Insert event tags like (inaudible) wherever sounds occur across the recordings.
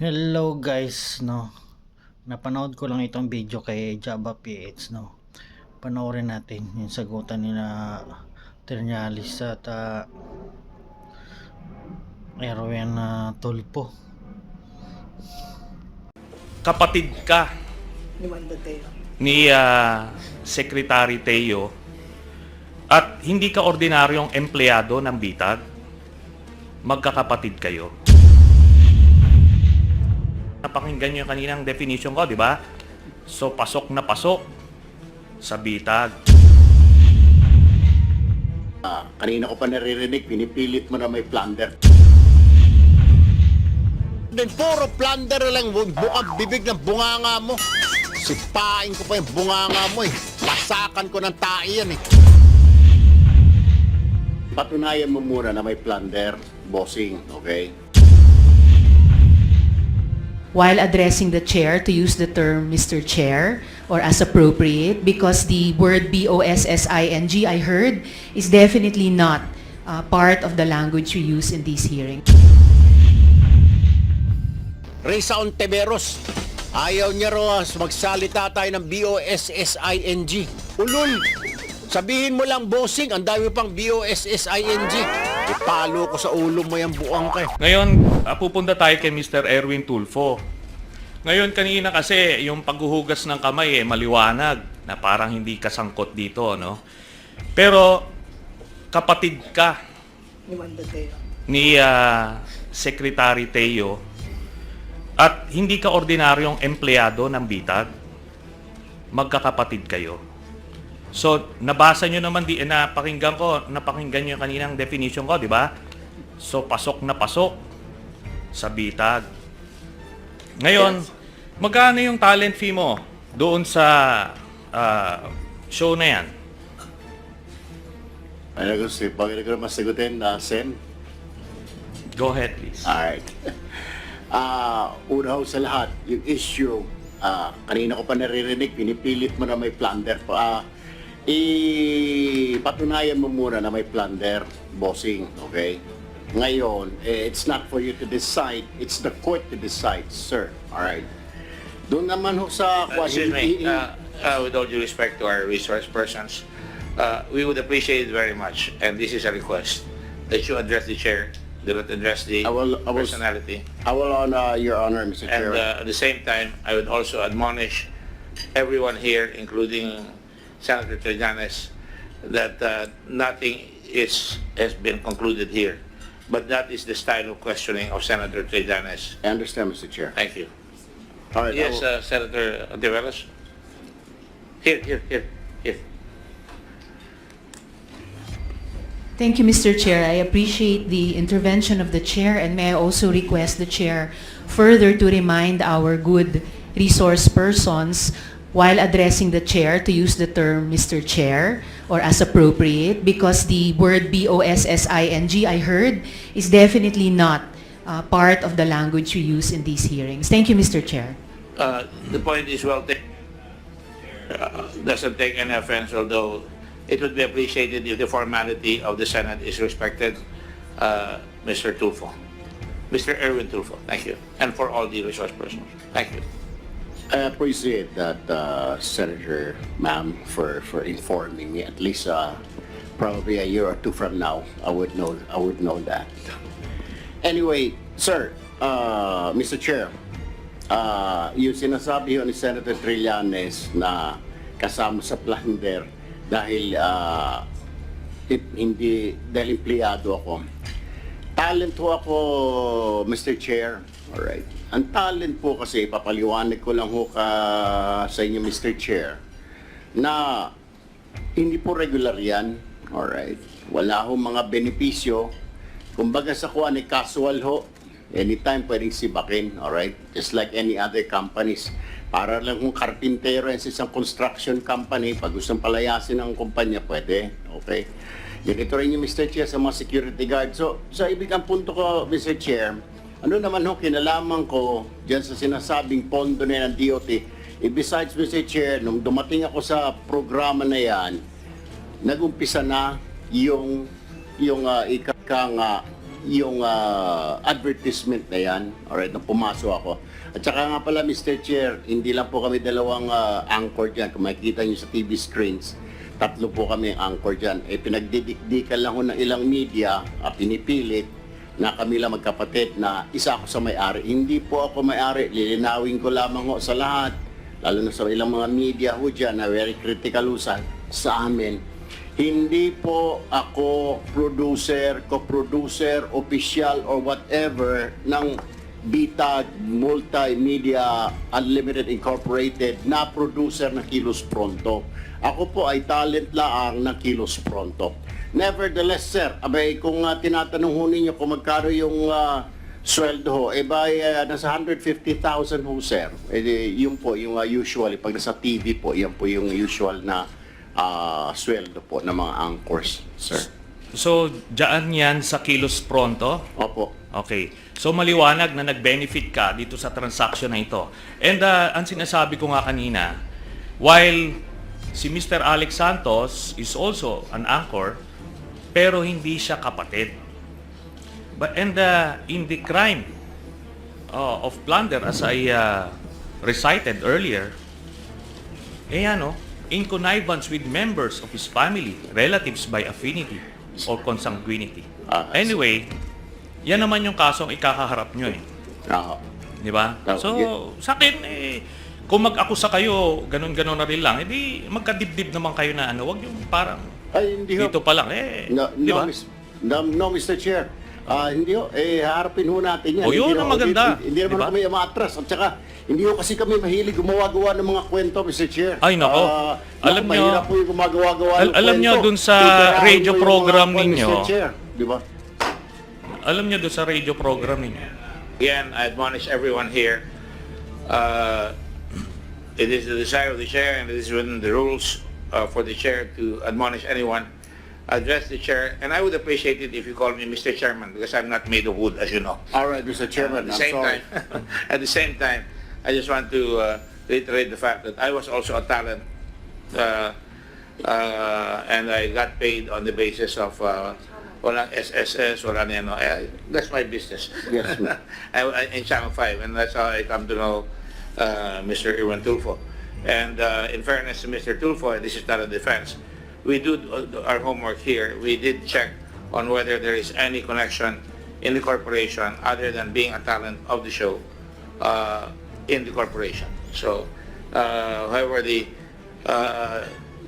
Hello guys, no. Napanood ko lang itong video kay Java PH, no. Panoorin natin yung sagutan nila Ternalis at uh, Erwin uh, Tulpo. kapatid ka ni Wanda Teo. ni ah, Secretary Teo at hindi ka ordinaryong empleyado ng bitag, magkakapatid kayo. Napakinggan nyo yung kaninang definition ko, di ba? So, pasok na pasok sa bitag. Ah, kanina ko pa naririnig, pinipilit mo na may plunder. Then puro plunder lang, bukang bibig ng bunganga mo. Sipain ko pa yung bunganga mo eh. Pasakan ko ng tae yan eh. Patunayan mo muna na may plunder, bossing, okay? While addressing the chair to use the term Mr. Chair or as appropriate because the word B-O-S-S-I-N-G I heard is definitely not uh, part of the language we use in these hearings. Risa Ontiveros, ayaw niya raw magsalita tayo ng B-O-S-S-I-N-G. Ulul! Sabihin mo lang bossing, ang dami pang B-O-S-S-I-N-G. Ipalo ko sa ulo mo yung buang ka. eh. Ngayon, ah, pupunta tayo kay Mr. Erwin Tulfo. Ngayon, kanina kasi, yung paghuhugas ng kamay, eh, maliwanag na parang hindi kasangkot dito, no? Pero, kapatid ka Ni Wanda Teo. ni ah, Secretary Teo at hindi ka ordinaryong empleyado ng bitag, magkakapatid kayo. So, nabasa nyo naman, di, eh, napakinggan ko, napakinggan nyo yung kaninang definition ko, di ba? So, pasok na pasok sa bitag. Ngayon, magkano yung talent fee mo doon sa ah, show na yan? Ano gusto, pag ko naman sagutin, na Sen? Go ahead, please. Alright. (laughs) Ah, una ho sa lahat, yung issue, ah, kanina ko pa naririnig, pinipilit mo na may plunder pa. Ah, ipatunayan mo muna na may plunder, bossing, okay? Ngayon, eh, it's not for you to decide, it's the court to decide, sir. Alright. Doon naman ho sa... Uh, Excuse me, uh, uh, with all due respect to our resource persons, uh, we would appreciate it very much, and this is a request, that you address the chair, do not address the I will- I will- personality. I will honor your honor, Mr. Chair. And uh, at the same time, I would also admonish everyone here, including Senator Trillanes, that uh, nothing is, has been concluded here. But that is the style of questioning of Senator Trillanes. I understand, Mr. Chair. Thank you. All right, I Yes, will- uh, Senator Antiveros? Here, here, here, here. Thank you, Mr. Chair. I appreciate the intervention of the chair and may I also request the chair further to remind our good resource persons while addressing the chair to use the term Mr. Chair or as appropriate because the word B-O-S-S-I-N-G I heard is definitely not uh, part of the language we use in these hearings. Thank you, Mr. Chair. Uh, The point is well taken. Uh, Doesn't take any offense, although it would be appreciated if the formality of the Senate is respected. Uh, Mr. Tulfo, Mr. Erwin Tulfo, thank you. And for all the resource persons, thank you. I appreciate that, uh, Senator, ma'am, for, for informing me. At least, uh, probably a year or two from now, I would know, I would know that. Anyway, sir, uh, Mr. Chair, uh, yung sinasabi ho ni Senator Trillanes na kasama sa plunder dahil uh, hindi, dahil empleyado ako. Talent ako, Mr. Chair. Alright. Ang talent po kasi, papaliwanag ko lang ho ka sa inyo, Mr. Chair, na hindi po regular yan. Alright. Wala ho mga benepisyo. Kumbaga sa kuan ay casual ho. Anytime pwedeng sibakin. Alright. Just like any other companies. Para lang kung karpintero yan sa isang construction company, pag gustong palayasin ng kumpanya, pwede. Okay. Ganito rin yung Mr. Chair sa mga security guard. So, sa ibig ang punto ko, Mr. Chair, ano naman ho, kinalaman ko dyan sa sinasabing pondo na yan ng DOT. Eh, besides, Mr. Chair, nung dumating ako sa programa na yan, nagumpisa na yung yung uh, ika nga yung ah, advertisement na yan. Alright, nung pumasok ako. At saka nga pala, Mr. Chair, hindi lang po kami dalawang ah, anchor dyan. Kung makikita nyo sa TV screens, tatlo po kami ang anchor dyan. Eh, pinagdidikdikan lang ko ng ilang media, ah, pinipilit, na kami lang magkapatid na isa ako sa may-ari. Hindi po ako may-ari. Lilinawin ko lamang ho sa lahat. Lalo na sa ilang mga media ho dyan na very critical ho sa, sa amin. Hindi po ako producer, co-producer, official, or whatever ng Bitag Multimedia Unlimited Incorporated na producer ng Kilos Pronto. Ako po ay talent laang ng Kilos Pronto. Nevertheless, sir, abay kung uh, tinatanong ho ninyo kung magkano yung ah, sweldo ho, eh by ah, nasa 150,000 ho, sir. Eh, yun po, yung ah, usually, pag nasa TV po, yan po yung usual na ah, sweldo po ng mga anchors, sir. So, dyan yan sa Kilos Pronto? Opo. Okay. So maliwanag na nag-benefit ka dito sa transaction na ito. And uh, ang sinasabi ko nga kanina, while si Mr. Alex Santos is also an anchor, pero hindi siya kapatid. But and uh, in the crime uh, of plunder as I uh, recited earlier, eh ano, in connivance with members of his family, relatives by affinity or consanguinity. Ah, Anyway, yan naman yung kasong ikakaharap nyo eh. Ah, Di ba? Tama. So, sa akin, eh, kung mag-akusa kayo, ganun-ganun na rin lang, edi magkadibdib naman kayo na ano, wag yung parang ay, hindi ho. dito pa lang, eh, No, di no, ba? Mis- no, no, Mr. Chair. Ah, hindi ho. Eh, harapin ho natin yan. O, yun Hindi ang na- maganda. Hindi, hindi naman Diba? kami umatras. At saka, hindi ho kasi kami mahilig gumawa-gawa ng mga kwento, Mr. Chair. Ay, nako. Ah, Alam naku, nyo- mahirap po yung gumagawa-gawa Al- ng alam nyo, kwento. dun sa radio mo yung program kwan, ninyo, Mr. Chair. Di ba? Alam niyo doon sa radio program ninyo, Again, I admonish everyone here. Uh, it is the desire of the chair and it is within the rules uh, for the chair to admonish anyone. Address the chair, and I would appreciate it if you call me Mr. Chairman because I'm not made of wood, as you know. All right, Mr. Chairman. At the I'm same sorry. time, (laughs) at the same time, I just want to uh, reiterate the fact that I was also a talent, uh, uh, and I got paid on the basis of uh, walang SSS, wala na ano. Eh, That's my business. Yes, ma'am. (laughs) I, I- in Channel 5, and that's how I come to know uh, Mr. Irwin Tulfo. And uh, in fairness to Mr. Tulfo, this is not a defense, we do our homework here. We did check on whether there is any connection in the corporation other than being a talent of the show uh, in the corporation. So, uh, however, the uh,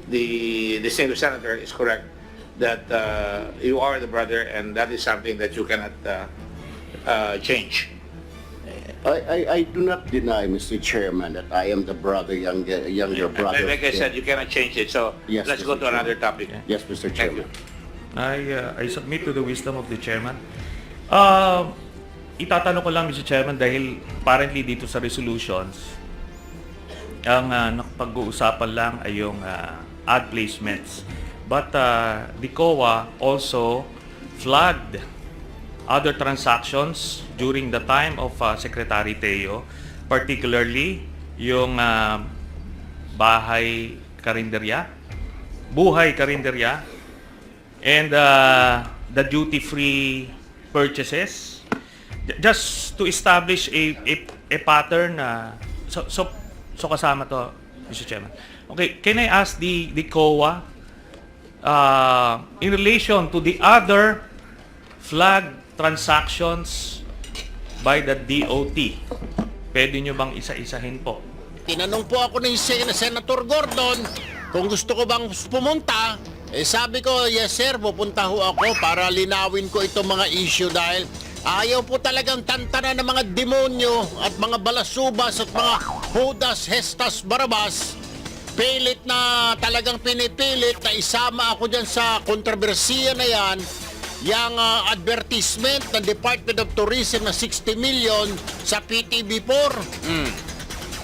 the distinguished senator is correct that uh, you are the brother, and that is something that you cannot uh, change. I, I, I do not deny, Mr. Chairman, that I am the brother, younger, younger brother. Like I said, you cannot change it. So Yes, let's go Mr. to another topic. Yes, Mr. Thank Chairman. I, uh, I submit to the wisdom of the chairman. Uh, itatanong ko lang, Mr. Chairman, dahil apparently dito sa resolutions, ang uh, nakapag-uusapan lang ay yung uh, ad placements. But uh, the COA also flagged other transactions during the time of uh, Secretary Teo, particularly yung uh, bahay karinderya, buhay karinderya, and uh, the duty-free purchases just to establish a a, a pattern na so so so kasama to Mr. Chairman. Okay, can I ask the the COA uh, in relation to the other flag transactions by the DOT? Pwede nyo bang isa-isahin po? Tinanong po ako ni Sen- Senator Gordon kung gusto ko bang pumunta. Eh sabi ko, yes sir, pupunta ho ako para linawin ko itong mga issue dahil ayaw po talagang tantana ng mga demonyo at mga balasubas at mga hudas, hestas, barabas. Pilit na talagang pinipilit na isama ako dyan sa kontrobersiya na yan yung ah, advertisement ng Department of Tourism na 60 million sa PTB4.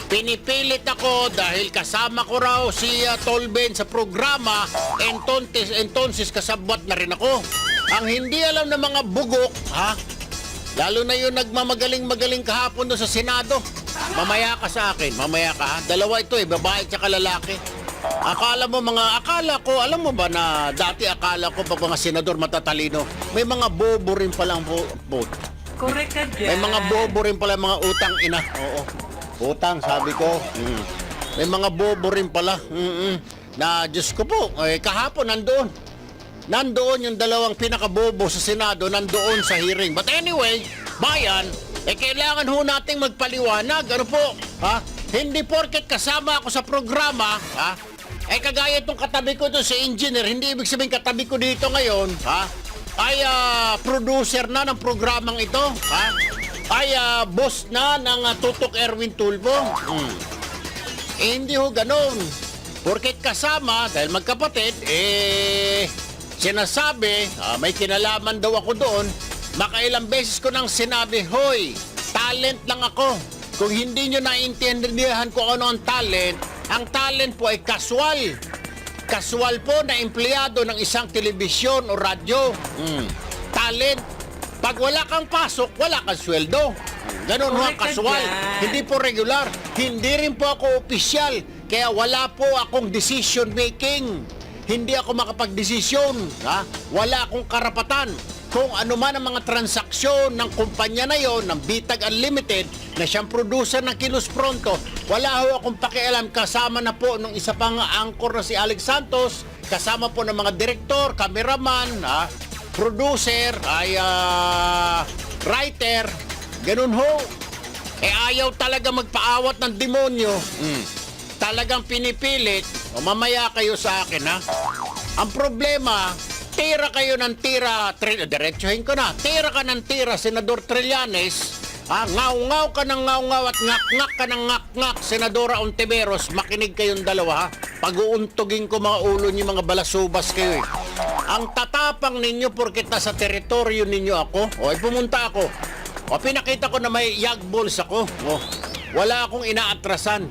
Pinipilit ako dahil kasama ko raw si uh, Tolben sa programa entonces, entonces kasabwat na rin ako. Ang hindi alam ng mga bugok, ha? Lalo na yung nagmamagaling-magaling kahapon doon sa Senado. Mamaya ka sa akin, mamaya ka ha? Dalawa ito eh, babae at lalaki. Akala mo mga, akala ko, alam mo ba na dati akala ko pag mga senador matatalino, may mga bobo rin palang po, po. Correct ka May mga bobo rin pala mga utang ina. Oo. Utang, sabi ko. Mm. May mga bobo rin pala. Mm-mm. Na, Diyos ko po, eh, kahapon nandoon. Nandoon yung dalawang pinakabobo sa Senado, nandoon sa hearing. But anyway, bayan, eh kailangan ho nating magpaliwanag. Ano po? Ha? Hindi porket kasama ako sa programa, ha? Eh kagaya itong katabi ko to si engineer, hindi ibig sabihin katabi ko dito ngayon, ha? Ay ah, producer na ng programang ito, ha? Ay ah, boss na ng ah, Tutok Erwin Tulfo. Hmm. Eh, hindi ho ganun. Porket kasama, dahil magkapatid, eh, sinasabi, ah, may kinalaman daw ako doon, makailang beses ko nang sinabi, Hoy, talent lang ako. Kung hindi nyo naintindihan kung ano ang talent, ang talent po ay kaswal. Kaswal po na empleyado ng isang telebisyon o radyo. Mm. Talent. Pag wala kang pasok, wala kang sweldo. Ganun ho ang dyan. Hindi po regular. Hindi rin po ako opisyal. Kaya wala po akong decision making. Hindi ako makapagdesisyon. Ha? Wala akong karapatan. Kung ano man ang mga transaksyon ng kumpanya na yon ng Bitag Unlimited na siyang producer ng Kilos Pronto, wala ho akong pakialam kasama na po nung isa pang angkor na si Alex Santos, kasama po ng mga direktor, cameraman, ha? producer, ay ah, writer, ganun ho. Eh ayaw talaga magpaawat ng demonyo. Mm. Talagang pinipilit, o mamaya kayo sa akin ha. Ang problema, tira kayo ng tira, tri, diretsuhin ko na, tira ka ng tira, Senador Trillanes, ah, ngaw-ngaw ka ng ngaw-ngaw at ngak-ngak ka ng ngak-ngak, Senadora Ontiveros, makinig kayong dalawa ha. Pag-uuntugin ko mga ulo niyo, mga balasubas kayo eh. Ang tatapang ninyo porkit nasa teritoryo ninyo ako, o ay pumunta ako, o pinakita ko na may yag balls ako, o wala akong inaatrasan.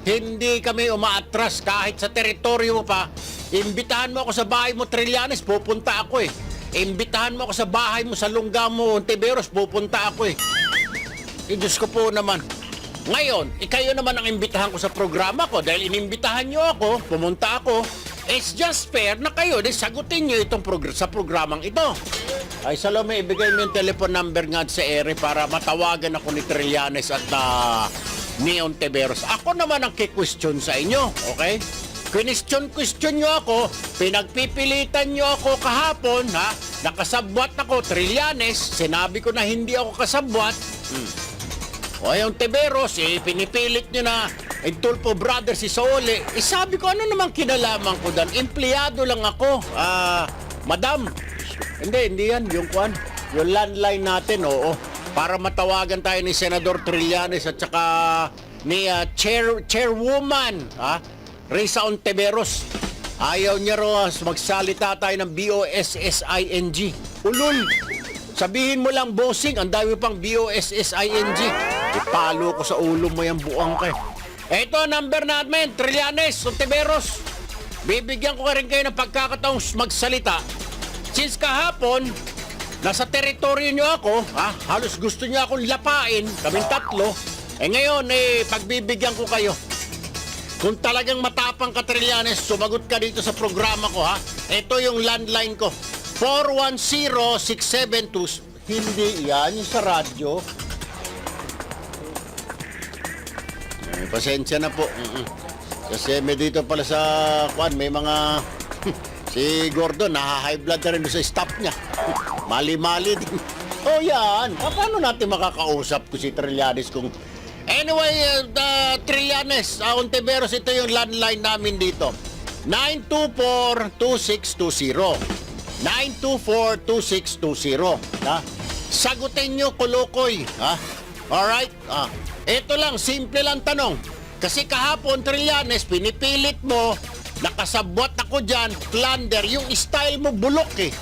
Hindi kami umaatras kahit sa teritoryo mo pa. Imbitahan mo ako sa bahay mo, Trillanes, pupunta ako eh. Imbitahan mo ako sa bahay mo, sa lungga mo, Ontiveros, pupunta ako eh. Eh, Diyos ko po naman. Ngayon, ikayo naman ang imbitahan ko sa programa ko dahil inimbitahan nyo ako, pumunta ako. It's just fair na kayo, di sagutin nyo itong progr- sa programang ito. Ay, Salome, ibigay mo yung telephone number nga sa ere para matawagan ako ni Trillanes at ah, ni Ontiveros. Ako naman ang kikwestiyon sa inyo, okay? Question-question nyo ako, pinagpipilitan nyo ako kahapon, ha? Nakasabwat ako, Trillanes, sinabi ko na hindi ako kasabwat. Hmm. O yung Tiberos, eh, pinipilit nyo na eh, Tulpo Brothers si Saole. Eh, sabi ko, ano naman kinalaman ko doon? Empleyado lang ako. Ah, madam. Hindi, hindi yan. Yung kwan. Yung landline natin, oo. Para matawagan tayo ni Senador Trillanes at saka ni ah, chair, chairwoman, ha? Risa Ontiveros. Ayaw niya raw ah, magsalita tayo ng B-O-S-S-I-N-G. Ulul! Sabihin mo lang, bossing, ang dami pang B-O-S-S-I-N-G. Ipalo ko sa ulo mo yung buang ka. eh. Ang number namin, Trillanes, Ontiveros. Bibigyan ko rin kayo ng pagkakataong magsalita. Since kahapon, nasa teritoryo nyo ako, ha? halos gusto nyo akong lapain, kaming tatlo. Eh ngayon, eh, pagbibigyan ko kayo. Kung talagang matapang ka, Trillanes, sumagot ka dito sa programa ko, ha? Ito yung landline ko. 410672. Hindi yan, yung sa radyo. Eh, pasensya na po. Kasi may dito pala sa kwan, may mga... (laughs) si Gordon, naha-high blood na rin sa staff niya. Mali-mali din. Oh, yan. Ah, paano natin makakausap ko si Trillanes kung... Anyway, uh, the Trillanes, uh, Ontiveros, ito yung landline namin dito. 924-2620. 924-2620. Ha? Sagutin nyo, kulukoy. Ha? Alright? Ah. Ito lang, simple lang tanong. Kasi kahapon, Trillanes, pinipilit mo, nakasabwat ako dyan, plunder, yung style mo bulok eh.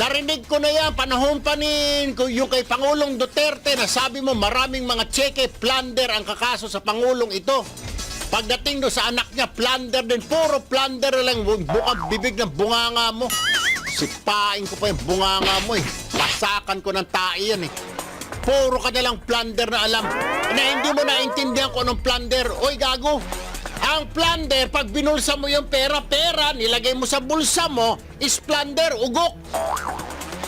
Narinig ko na yan, panahon pa ni yung kay Pangulong Duterte na sabi mo maraming mga cheque plunder ang kakaso sa Pangulong ito. Pagdating do sa anak niya, plunder din. Puro plunder lang. Bukang bibig ng bunganga mo. Sipain ko pa yung bunganga mo eh. Pasakan ko ng tae yan eh. Puro ka na lang plunder na alam. Na hindi mo naintindihan kung anong plunder. Oy, gago. Ang plunder, pag binulsa mo yung pera-pera, nilagay mo sa bulsa mo, is plunder, ugok.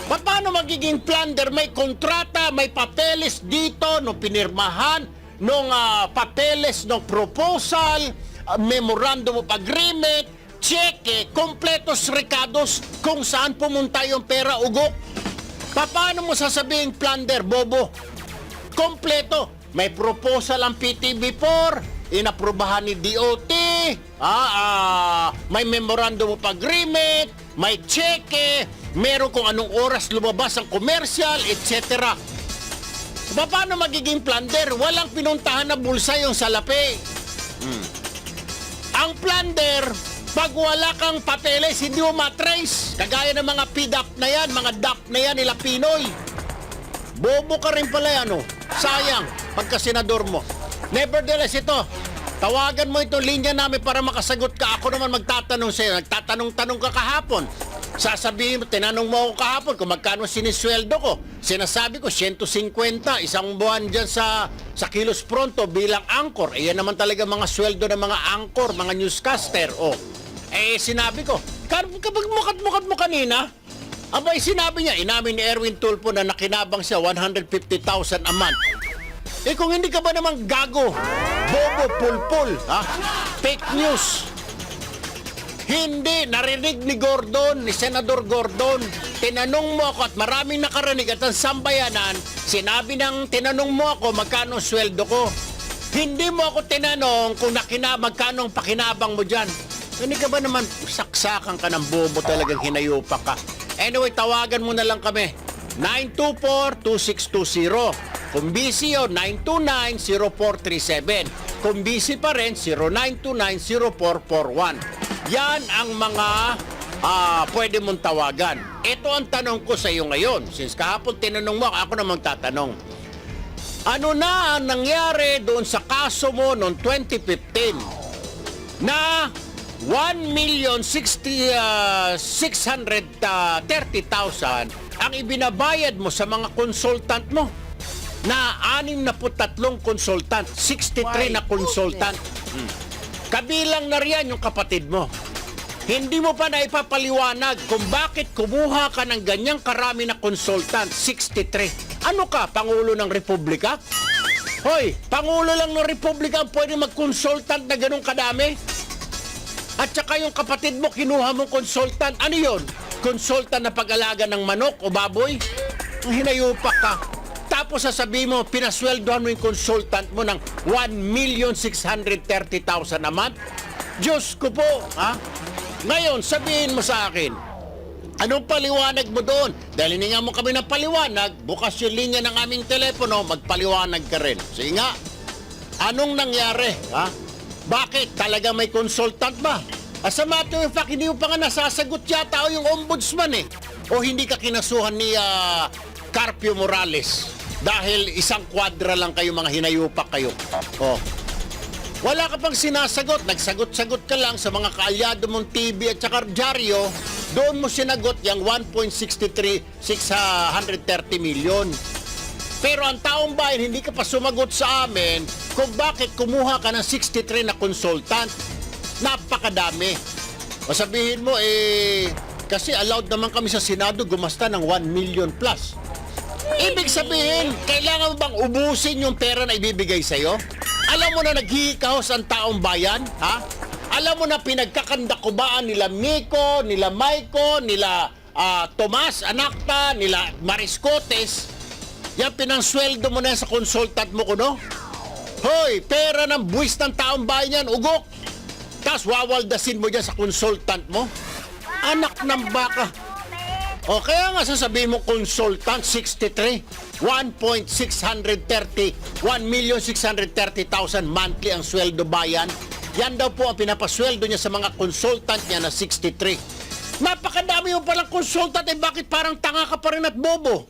Pa- Paano magiging plunder? May kontrata, may papeles dito, no pinirmahan, nung ah, papeles, no proposal, ah, memorandum of agreement, cheque, kompletos recados kung saan pumunta yung pera, ugok. Pa- Paano mo sasabihin plunder, bobo? kompleto. May proposal ang PTB4, inaprubahan ni DOT, ah, ah, may memorandum of agreement, may cheque, meron kung anong oras lumabas ang commercial, etc. Pa- Paano magiging plunder? Walang pinuntahan na bulsa yung salapi. Hmm. Ang plunder, pag wala kang papeles, hindi mo matrace. Kagaya ng mga PDAP na yan, mga DAP na yan nila Pinoy. Bobo ka rin pala ano. Sayang, pagka senador mo. Nevertheless, ito, tawagan mo itong linya namin para makasagot ka. Ako naman magtatanong sa'yo. Nagtatanong-tanong ka kahapon. Sasabihin mo, tinanong mo ako kahapon kung magkano sinisweldo ko. Sinasabi ko, 150, isang buwan dyan sa, sa Kilos Pronto bilang anchor. Eh, yan naman talaga mga sweldo ng mga anchor, mga newscaster. Oh. Eh, sinabi ko, "Kar- kapag mukat-mukat mo kanina, Abay, sinabi niya, inamin ni Erwin Tulfo na nakinabang siya 150,000 a month. Eh kung hindi ka ba naman gago, bobo, pulpul, ha? Fake news. Hindi, narinig ni Gordon, ni Senador Gordon. Tinanong mo ako at maraming nakarinig at ang sambayanan, sinabi ng tinanong mo ako magkano sweldo ko. Hindi mo ako tinanong kung nakina, magkano ang pakinabang mo dyan. Hindi ka ba naman saksakan ka ng bobo talagang hinayupa ka? Anyway, tawagan mo na lang kami. 924-2620. Busy yun, 929-0437. Kung busy pa rin, 0929-0441. Yan ang mga ah, pwede mong tawagan. Ito ang tanong ko sa iyo ngayon. Since kahapon tinanong mo, ako namang tatanong. Ano na ang nangyari doon sa kaso mo noong 2015 na 1,630,000 ang ibinabayad mo sa mga consultant mo na 63 consultant, 63 na consultant. Hmm. Kabilang na riyan yung kapatid mo. Hindi mo pa na ipapaliwanag kung bakit kumuha ka ng ganyang karami na consultant, 63. Ano ka, Pangulo ng Republika? Hoy, Pangulo lang ng Republika ang pwede mag-consultant na ganun kadami? At saka yung kapatid mo, kinuha mong consultant. Ano yon? Consultant na pag-alaga ng manok o baboy? Ang hinayupak ka. Tapos sasabihin mo, pinasweldohan mo yung consultant mo ng 1,630,000 a month? Diyos ko po, ha? Ngayon, sabihin mo sa akin, anong paliwanag mo doon? Dahil hininga mo kami ng paliwanag, bukas yung linya ng aming telepono, magpaliwanag ka rin. Sige nga, anong nangyari? Ha? Bakit? Talaga may consultant ba? As a matter of fact, hindi mo pa nga nasasagot yata o yung ombudsman eh. O hindi ka kinasuhan ni ah, Carpio Morales dahil isang kwadra lang kayo mga hinayupak kayo. Oh. Wala ka pang sinasagot. Nagsagot-sagot ka lang sa mga kaalyado mong TV at saka dyaryo. Doon mo sinagot yung 1.63 630 million. Pero ang taong bayan, hindi ka pa sumagot sa amin kung bakit kumuha ka ng 63 na consultant. Napakadami. O sabihin mo, eh, kasi allowed naman kami sa Senado gumasta ng 1 million plus. Ibig sabihin, kailangan mo bang ubusin yung pera na ibibigay sa'yo? Alam mo na naghihikahos ang taong bayan, ha? Alam mo na pinagkakandakubaan nila Miko, nila Maiko, nila ah, Tomas, Anakta, nila Mariscotes. Yan pinansweldo mo na sa consultant mo ko, no? Hoy, pera ng buwis ng taong bayan yan, ugok. Tapos wawaldasin mo dyan sa consultant mo. Anak ng baka. O kaya nga sasabihin mo consultant 63 1.630 1,630,000 monthly ang sweldo bayan. Yan daw po ang pinapasweldo niya sa mga consultant niya na 63. Napakadami mo palang consultant eh bakit parang tanga ka pa rin at bobo?